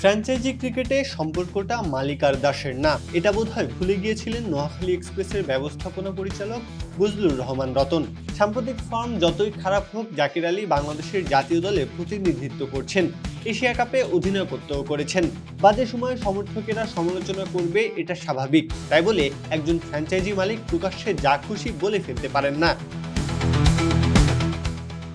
Franchise ক্রিকেটে সম্পর্কটা মালিক আর দাসের না। এটা বোধহয় ভুলে গিয়েছিলেন নোয়াখালী এক্সপ্রেসের ব্যবস্থাপনা পরিচালক বজলুর রহমান রতন। সাম্প্রতিক ফর্ম যতই খারাপ হোক, জাকির আলী বাংলাদেশের জাতীয় দলে প্রতিনিধিত্ব করছেন। এশিয়া কাপে অধিনায়কত্বও করেছেন। বাজে সময়ে সমর্থকেরা সমালোচনা করবে, এটা স্বাভাবিক। তাই বলে একজন ফ্র্যাঞ্চাইজি মালিক প্রকাশ্যে যা খুশি বলে ফেলতে পারেন না।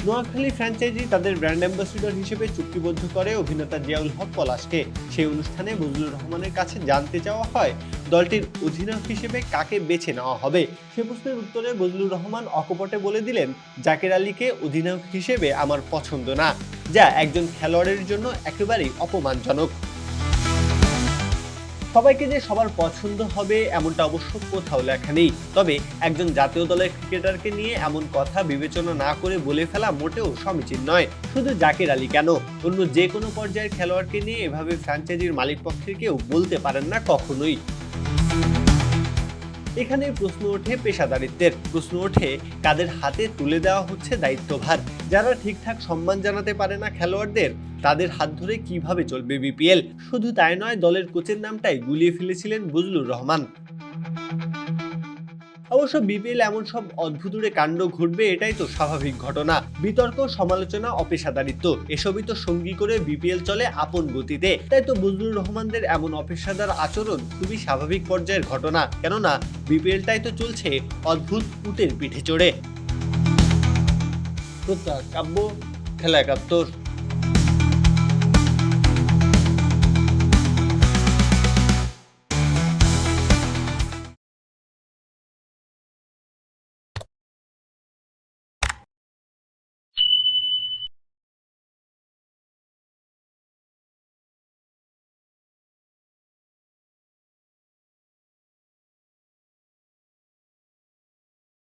নোয়াখালী ফ্র্যাঞ্চাইজি তাদের ব্র্যান্ড অ্যাম্বাসিডর হিসেবে চুক্তিবদ্ধ করে অভিনেতা জিয়াউল হক পলাশকে। সেই অনুষ্ঠানে বজলুর রহমানের কাছে জানতে চাওয়া হয়, দলটির অধিনায়ক হিসেবে কাকে বেছে নেওয়া হবে? সে প্রশ্নের উত্তরে বজলুর রহমান অকপটে বলে দিলেন, জাকের আলীকে অধিনায়ক হিসেবে আমার পছন্দ না। যা একজন খেলোয়াড়ের জন্য একেবারেই অপমানজনক। সবাইকে যে সবার পছন্দ হবে এমনটা অবশ্য কোথাও লেখা নেই। তবে একজন জাতীয় দলের ক্রিকেটারকে নিয়ে এমন কথা বিবেচনা না করে বলে ফেলা মোটেও সমীচীন নয়। শুধু জাকির আলী কেন? অন্য যে কোনো পর্যায়ের খেলোয়াড়কে নিয়ে এভাবে ফ্র্যাঞ্চাইজির মালিক পক্ষের কেউ বলতে পারেন না কখনোই। এখানে প্রশ্ন ওঠে পেশাদারিত্বের। প্রশ্ন ওঠে কাদের হাতে তুলে দেওয়া হচ্ছে দায়িত্বভার। যারা ঠিকঠাক সম্মান জানাতে পারে না খেলোয়াড়দের, তাদের হাত ধরে কীভাবে চলবে বিপিএল? শুধু তাই নয়, দলের কোচের নামটাই গুলিয়ে ফেলেছিলেন বুজলুর রহমান। অবশ্য বিপিএল এমন সব অদ্ভুতুরে কাণ্ড ঘটবে, এটাই তো স্বাভাবিক ঘটনা। বিতর্ক, সমালোচনা, অপেশাদারিত্ব, এসবই তো সঙ্গী করে বিপিএল চলে আপন গতিতে। তাই তো বজলুর রহমানদের এমন অপেশাদার আচরণ খুবই স্বাভাবিক পর্যায়ের ঘটনা। কেননা, বিপিএলটাই তো চলছে অদ্ভুত উটের পিঠে চড়ে। প্রত্যাহ কাব্য, খেলা একাত্তর।